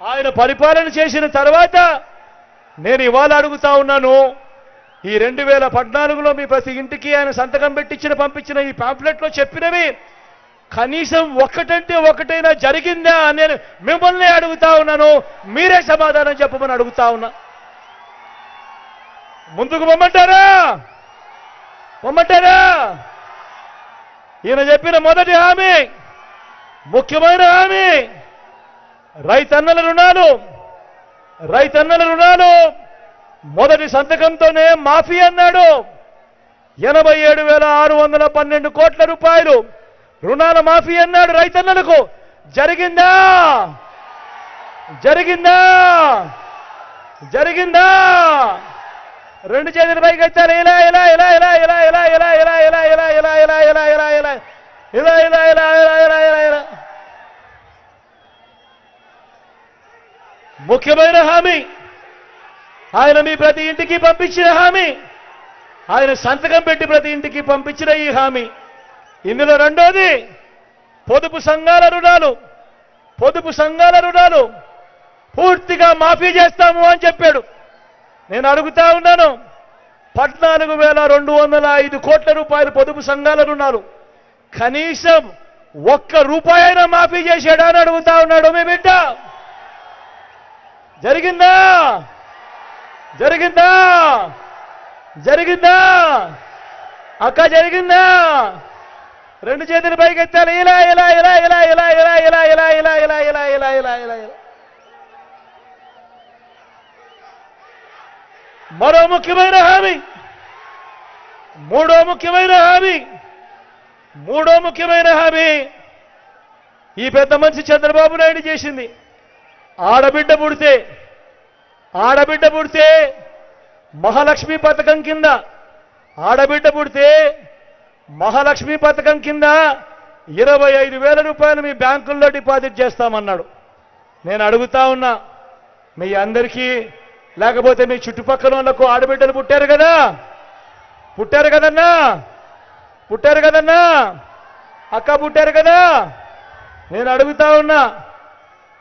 ఆయన పరిపాలన చేసిన తర్వాత నేను ఇవాళ అడుగుతా ఉన్నాను ఈ రెండు వేల పద్నాలుగులో మీ ప్రతి ఇంటికి ఆయన సంతకం పెట్టించిన పంపించిన ఈ పాంప్లెట్లో చెప్పినవి కనీసం ఒక్కటంటే ఒకటైనా జరిగిందా అని నేను మిమ్మల్ని అడుగుతా ఉన్నాను. మీరే సమాధానం చెప్పమని అడుగుతా ఉన్నా. ముందుకు పొమ్మంటారా? పొమ్మంటారా? ఈయన చెప్పిన మొదటి హామీ ముఖ్యమైన హామీ రైతన్నల రుణాలు రైతన్నల రుణాలు. మొదటి సంతకంతోనే మాఫీ అన్నాడు. ఎనభై ఏడు వేల ఆరు వందల పన్నెండు కోట్ల రూపాయలు రుణాల మాఫీ అన్నాడు రైతన్నలకు. జరిగిందా? జరిగిందా? జరిగిందా? రెండు చేతుల పైకి ఎత్తారు ఇలా ఇలా ఇలా ఇలా ఇలా ఇలా ఇలా ముఖ్యమైన హామీ. ఆయన మీ ప్రతి ఇంటికి పంపించిన హామీ. ఆయన సంతకం పెట్టి ప్రతి ఇంటికి పంపించిన ఈ హామీ. ఇందులో రెండోది పొదుపు సంఘాల రుణాలు. పొదుపు సంఘాల రుణాలు పూర్తిగా మాఫీ చేస్తాము అని చెప్పాడు. నేను అడుగుతా ఉన్నాను పద్నాలుగు వేల రెండు వందల ఐదు కోట్ల రూపాయలు పొదుపు సంఘాల రుణాలు కనీసం ఒక్క రూపాయి అయినా మాఫీ చేశాడా అని అడుగుతా ఉన్నాడు మీ బిడ్డ. జరిగిందా జరిగిందా జరిగిందా అక్క జరిగిందా రెండు చేతులు పైకి ఎత్తాలి ఇలా ఇలా ఇలా ఇలా ఇలా ఇలా ఇలా ఇలా ఇలా ఇలా ఇలా ఇలా ఇలా ఇలా ఇలా మరో ముఖ్యమైన హామీ మూడో ముఖ్యమైన హామీ మూడో ముఖ్యమైన హామీ ఈ పెద్ద మనిషి చంద్రబాబు నాయుడు చేసింది ఆడబిడ్డ పుడితే ఆడబిడ్డ పుడితే మహాలక్ష్మి పథకం కింద ఆడబిడ్డ పుడితే మహాలక్ష్మి పథకం కింద ఇరవై ఐదు వేల రూపాయలు మీ బ్యాంకుల్లో డిపాజిట్ చేస్తామన్నాడు. నేను అడుగుతా ఉన్నా మీ అందరికీ లేకపోతే మీ చుట్టుపక్కల వాళ్ళకు ఆడబిడ్డలు పుట్టారు కదా? పుట్టారు కదన్నా? పుట్టారు కదన్నా? అక్క పుట్టారు కదా? నేను అడుగుతా ఉన్నా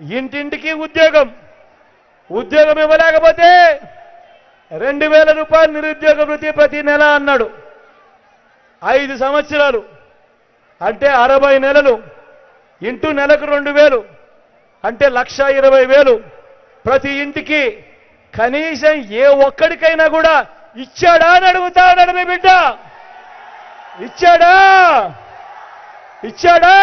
ఇంటింటికి ఉద్యోగం. ఉద్యోగం ఇవ్వలేకపోతే రెండు వేల రూపాయలు నిరుద్యోగ వృత్తి ప్రతి నెల అన్నాడు. ఐదు సంవత్సరాలు. అంటే అరవై నెలలు. ఇంటూ నెలకు రెండు వేలు. అంటే లక్ష ఇరవై వేలు. ప్రతి ఇంటికి కనీసం ఏ ఒక్కడికైనా కూడా ఇచ్చాడా అని అడుగుతా ఉన్నాడు మీ బిడ్డ. ఇచ్చాడా? ఇచ్చాడా?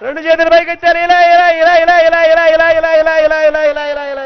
రెండు చేతులు పైకి ఇచ్చారు ఇలా ఇలా ఇలా ఇలా ఇలా ఇలా ఇలా ఇలా ఇలా ఇలా ఇలా ఇలా ఇలా ఇలా